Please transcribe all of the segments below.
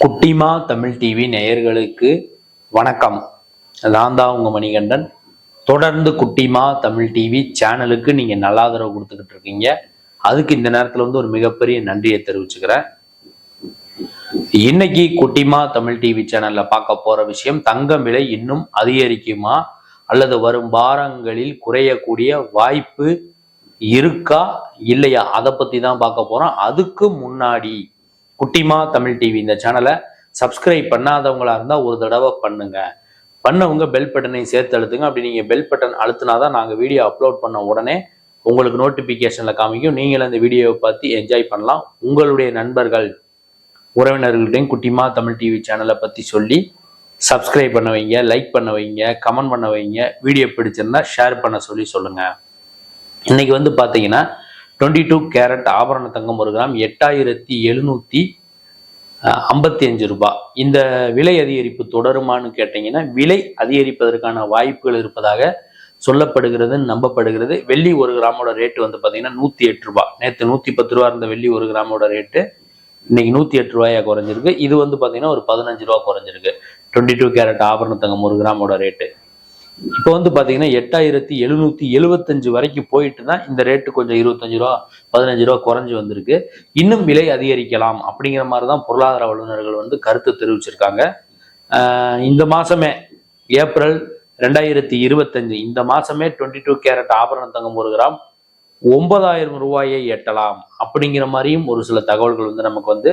குட்டிமா தமிழ் டிவி நேயர்களுக்கு வணக்கம். நான் தான் உங்க மணிகண்டன். தொடர்ந்து குட்டிமா தமிழ் டிவி சேனலுக்கு நீங்க நல்லா ஆதரவு கொடுத்துக்கிட்டு இருக்கீங்க. அதுக்கு இந்த நேரத்துல வந்து ஒரு மிகப்பெரிய நன்றியை தெரிவிச்சுக்கிறேன். இன்னைக்கு குட்டிமா தமிழ் டிவி சேனல்ல பார்க்க போற விஷயம் தங்கம் விலை இன்னும் அதிகரிக்குமா? அல்லது வரும் வாரங்களில் குறையக்கூடிய வாய்ப்பு இருக்கா? இல்லையா? அதை பத்தி தான் பார்க்க போறோம். அதுக்கு முன்னாடி குட்டிமா தமிழ் டிவி இந்த சேனலை சப்ஸ்கிரைப் பண்ணாதவங்களா இருந்தால் ஒரு தடவை பண்ணுங்க. பண்ணவங்க பெல் பட்டனை சேர்த்து அழுத்துங்க. அப்படி நீங்கள் பெல் பட்டன் அழுத்தினாதான் நாங்கள் வீடியோ அப்லோட் பண்ண உடனே உங்களுக்கு நோட்டிஃபிகேஷனில் காமிக்கும். நீங்களும் இந்த வீடியோவை பார்த்து என்ஜாய் பண்ணலாம். உங்களுடைய நண்பர்கள் உறவினர்கள்ட்டையும் குட்டிமா தமிழ் டிவி சேனலை பற்றி சொல்லி சப்ஸ்கிரைப் பண்ண வைங்க லைக் பண்ண வைங்க கமெண்ட் பண்ண வைங்க. வீடியோ பிடிச்சிருந்தா ஷேர் பண்ண சொல்லி சொல்லுங்கள் இன்றைக்கி வந்து பார்த்தீங்கன்னா டுவெண்ட்டி டூ கேரட் ஆபரண தங்கம் ஒரு கிராம் எட்டாயிரத்தி எழுநூத்தி ஐம்பத்தி அஞ்சு ரூபாய் இந்த விலை அதிகரிப்பு தொடருமான்னு கேட்டீங்கன்னா விலை அதிகரிப்பதற்கான வாய்ப்புகள் இருப்பதாக சொல்லப்படுகிறது நம்பப்படுகிறது. வெள்ளி ஒரு கிராமோட ரேட்டு வந்து பார்த்தீங்கன்னா நூற்றி எட்டு ரூபாய் நேற்று நூற்றி பத்து ரூபா இருந்த வெள்ளி ஒரு கிராமோட ரேட்டு இன்னைக்கு நூற்றி எட்டு ரூபாயா குறைஞ்சிருக்கு. இது வந்து பார்த்தீங்கன்னா ஒரு பதினஞ்சு ரூபா குறைஞ்சிருக்கு. டுவெண்ட்டி டூ கேரட் ஆபரண தங்கம் ஒரு கிராமோட ரேட்டு இப்போ வந்து பார்த்தீங்கன்னா எட்டாயிரத்தி எழுநூத்தி எழுபத்தஞ்சு வரைக்கும் போயிட்டு தான் இந்த ரேட்டு கொஞ்சம் இருபத்தஞ்சு ரூபா பதினஞ்சு ரூபா குறைஞ்சு வந்திருக்கு. இன்னும் விலை அதிகரிக்கலாம் அப்படிங்கிற மாதிரி தான் பொருளாதார வல்லுநர்கள் வந்து கருத்து தெரிவிச்சிருக்காங்க. ஆஹ் இந்த மாசமே ஏப்ரல் ரெண்டாயிரத்தி இருபத்தஞ்சு இந்த மாசமே டுவெண்ட்டி டூ கேரட் ஆபரண தங்கம் ஒரு கிராம் ஒன்பதாயிரம் ரூபாயை எட்டலாம் அப்படிங்கிற மாதிரியும் ஒரு சில தகவல்கள் வந்து நமக்கு வந்து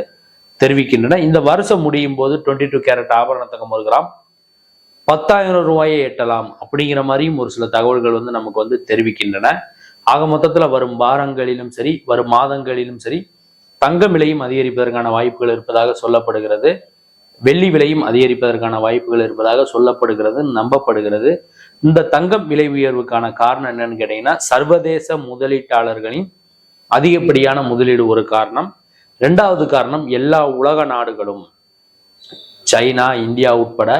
தெரிவிக்கின்றன. இந்த வருஷம் முடியும் போது டுவெண்ட்டி டூ கேரட் ஆபரண தங்கம் ஒரு கிராம் பத்தாயிரம் ரூபாயை எட்டலாம் அப்படிங்கிற மாதிரியும் ஒரு சில தகவல்கள் வந்து நமக்கு வந்து தெரிவிக்கின்றன. ஆக மொத்தத்தில் வரும் வாரங்களிலும் சரி வரும் மாதங்களிலும் சரி தங்கம் விலையும் அதிகரிப்பதற்கான வாய்ப்புகள் இருப்பதாக சொல்லப்படுகிறது. வெள்ளி விலையும் அதிகரிப்பதற்கான வாய்ப்புகள் இருப்பதாக சொல்லப்படுகிறது நம்பப்படுகிறது. இந்த தங்கம் விலை உயர்வுக்கான காரணம் என்னன்னு கேட்டீங்கன்னா சர்வதேச முதலீட்டாளர்களின் அதிகப்படியான முதலீடு ஒரு காரணம். ரெண்டாவது காரணம் எல்லா உலக நாடுகளும் சைனா இந்தியா உட்பட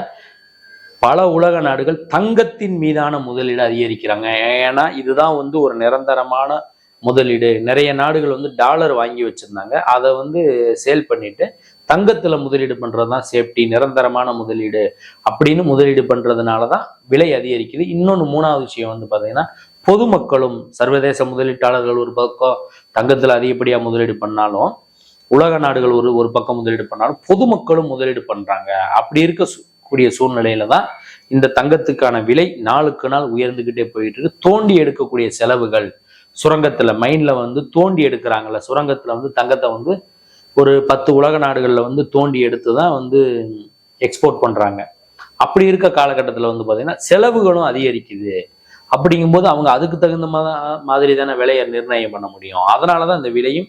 பல உலக நாடுகள் தங்கத்தின் மீதான முதலீடு அதிகரிக்கிறாங்க. ஏன்னா இதுதான் வந்து ஒரு நிரந்தரமான முதலீடு. நிறைய நாடுகள் வந்து டாலர் வாங்கி வச்சிருந்தாங்க. அதை வந்து சேல் பண்ணிட்டு தங்கத்துல முதலீடு பண்றதுதான் சேஃப்டி நிரந்தரமான முதலீடு அப்படின்னு முதலீடு பண்ணுறதுனால தான் விலை அதிகரிக்குது. இன்னொன்று மூணாவது விஷயம் வந்து பார்த்தீங்கன்னா பொதுமக்களும் சர்வதேச முதலீட்டாளர்கள் ஒரு பக்கம் தங்கத்துல அதிகப்படியா முதலீடு பண்ணாலும் உலக நாடுகள் ஒரு ஒரு பக்கம் முதலீடு பண்ணாலும் பொதுமக்களும் முதலீடு பண்றாங்க. அப்படி இருக்க கூடிய சூழ்நிலையில தான் இந்த தங்கத்துக்கான விலை நாளுக்கு நாள் உயர்ந்துகிட்டே போயிட்டு இருக்கு. தோண்டி எடுக்கக்கூடிய செலவுகள். சுரங்கத்துல மைன்ல வந்து தோண்டி எடுக்கிறாங்கல்ல. சுரங்கத்துல வந்து தங்கத்தை வந்து ஒரு பத்து உலக நாடுகளில் வந்து தோண்டி எடுத்து தான் வந்து எக்ஸ்போர்ட் பண்றாங்க. அப்படி இருக்க காலகட்டத்தில் வந்து பார்த்தீங்கன்னா செலவுகளும் அதிகரிக்குது. அப்படிங்கும்போது அவங்க அதுக்கு தகுந்த மாதிரி தானே விலையை நிர்ணயம் பண்ண முடியும். அதனாலதான் இந்த விலையும்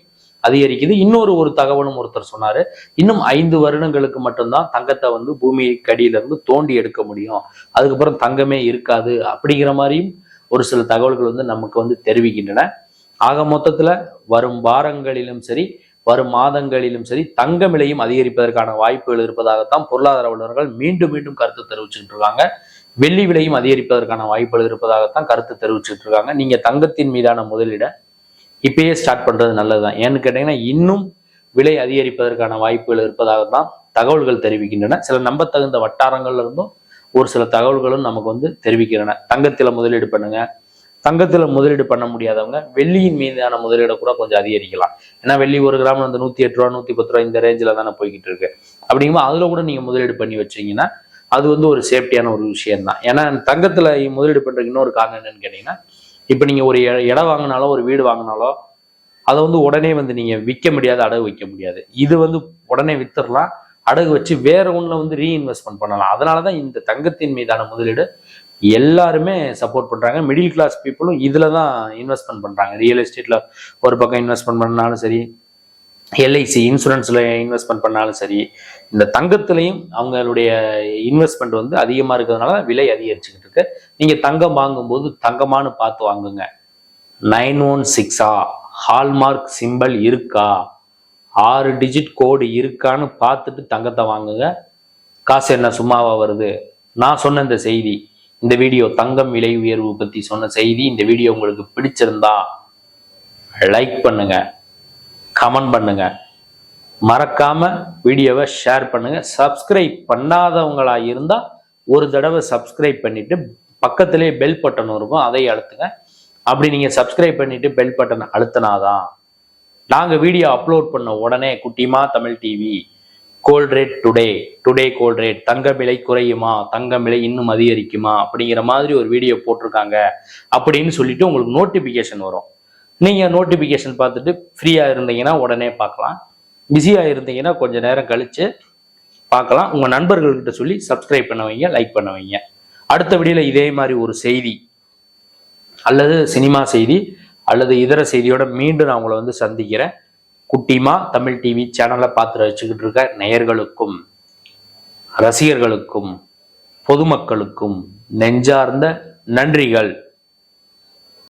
அதிகரிக்குது. இன்னொரு ஒரு தகவலும் ஒருத்தர் சொன்னாரு. இன்னும் ஐந்து வருடங்களுக்கு மட்டும்தான் தங்கத்தை வந்து பூமி கடியிலிருந்து தோண்டி எடுக்க முடியும். அதுக்கப்புறம் தங்கமே இருக்காது அப்படிங்கிற மாதிரியும் ஒரு சில தகவல்கள் வந்து நமக்கு வந்து தெரிவிக்கின்றன. ஆக மொத்தத்துல வரும் வாரங்களிலும் சரி வரும் மாதங்களிலும் சரி தங்க விலையும் அதிகரிப்பதற்கான வாய்ப்புகள் இருப்பதாகத்தான் பொருளாதார வல்லுநர்கள் மீண்டும் மீண்டும் கருத்து தெரிவிச்சுட்டு இருக்காங்க. வெள்ளி விலையும் அதிகரிப்பதற்கான வாய்ப்புகள் இருப்பதாகத்தான் கருத்து தெரிவிச்சுட்டு இருக்காங்க. நீங்க தங்கத்தின் மீதான முதலீட இப்பயே ஸ்டார்ட் பண்றது நல்லதுதான். ஏன்னு கேட்டீங்கன்னா இன்னும் விலை அதிகரிப்பதற்கான வாய்ப்புகள் இருப்பதாகத்தான் தகவல்கள் தெரிவிக்கின்றன. சில நம்பத்தகுந்த வட்டாரங்கள்ல இருந்தும் ஒரு சில தகவல்களும் நமக்கு வந்து தெரிவிக்கின்றன. தங்கத்தில் முதலீடு பண்ணுங்க. தங்கத்தில் முதலீடு பண்ண முடியாதவங்க வெள்ளியின் மீதான முதலீடை கூட கொஞ்சம் அதிகரிக்கலாம். ஏன்னா வெள்ளி ஒரு கிராம் வந்து நூற்றி எட்டு ரூபா நூற்றி பத்து ரூபா இந்த ரேஞ்சில் தானே போய்கிட்டு இருக்கு. அப்படிங்கும்போது அதில் கூட நீங்கள் முதலீடு பண்ணி வச்சிங்கன்னா அது வந்து ஒரு சேஃப்டியான ஒரு விஷயம் தான் ஏன்னா தங்கத்தில் முதலீடு பண்ணுறதுக்கு இன்னொரு காரணம் என்னன்னு கேட்டிங்கன்னா இப்போ நீங்கள் ஒரு இடம் வாங்கினாலோ ஒரு வீடு வாங்கினாலோ அதை வந்து உடனே வந்து நீங்கள் விற்க முடியாது அடகு வைக்க முடியாது. இது வந்து உடனே வித்துடலாம் அடகு வச்சு வேற ஒன்றில் வந்து ரீஇன்வெஸ்ட்மெண்ட் பண்ணலாம். அதனாலதான் இந்த தங்கத்தின் மீதான முதலீடு எல்லாருமே சப்போர்ட் பண்ணுறாங்க மிடில் கிளாஸ் பீப்புளும் இதில் தான் இன்வெஸ்ட்மெண்ட் பண்ணுறாங்க ரியல் எஸ்டேட்டில் ஒரு பக்கம் இன்வெஸ்ட்மெண்ட் பண்ணாலும் சரி எல்ஐசி இன்சூரன்ஸில் இன்வெஸ்ட்மெண்ட் பண்ணாலும் சரி இந்த தங்கத்திலையும் அவங்களுடைய இன்வெஸ்ட்மெண்ட் வந்து அதிகமாக இருக்கிறதுனால விலை அதிகரிச்சுக்கிட்டு இருக்கு. நீங்கள் தங்கம் வாங்கும்போது தங்கமானு பார்த்து வாங்குங்க. நைன் ஒன் சிக்ஸா ஹால்மார்க் சிம்பல் இருக்கா? ஆறு டிஜிட் கோடு இருக்கான்னு பார்த்துட்டு தங்கத்தை வாங்குங்க. காசு என்ன சும்மாவா வருது? நான் சொன்ன இந்த செய்தி இந்த வீடியோ தங்கம் விலை உயர்வு பற்றி சொன்ன செய்தி இந்த வீடியோ உங்களுக்கு பிடிச்சிருந்தா லைக் பண்ணுங்கள் கமெண்ட் பண்ணுங்க. மறக்காம வீடியோவை ஷேர் பண்ணுங்க. சப்ஸ்கிரைப் பண்ணாதவங்களா இருந்தா ஒரு தடவை சப்ஸ்கிரைப் பண்ணிட்டு பக்கத்திலே பெல் பட்டன் இருக்கும். அதை அழுத்துங்க. அப்படி நீங்க சப்ஸ்கிரைப் பண்ணிட்டு பெல் பட்டன் அழுத்தினாதான் நாங்க வீடியோ அப்லோட் பண்ண உடனே Kuttima Tamil TV gold rate today today gold rate தங்க விலை குறையுமா தங்க விலை இன்னும் அதிகரிக்குமா அப்படிங்கிற மாதிரி ஒரு வீடியோ போட்டிருக்காங்க அப்படின்னு சொல்லிட்டு உங்களுக்கு நோட்டிபிகேஷன் வரும். நீங்கள் நோட்டிஃபிகேஷன் பார்த்துட்டு ஃப்ரீயாக இருந்தீங்கன்னா உடனே பார்க்கலாம். பிஸியாக இருந்தீங்கன்னா கொஞ்சம் நேரம் கழிச்சு பார்க்கலாம். உங்கள் நண்பர்கள்கிட்ட சொல்லி சப்ஸ்கிரைப் பண்ண வைங்க லைக் பண்ண வைங்க. அடுத்த வீடியோவில் இதே மாதிரி ஒரு செய்தி அல்லது சினிமா செய்தி அல்லது இதர செய்தியோட மீண்டும் நான் உங்களை வந்து சந்திக்கிறேன். குட்டிமா தமிழ் டிவி சேனலை பார்த்து வச்சுக்கிட்டு இருக்க நேயர்களுக்கும் ரசிகர்களுக்கும் பொதுமக்களுக்கும் நெஞ்சார்ந்த நன்றிகள்.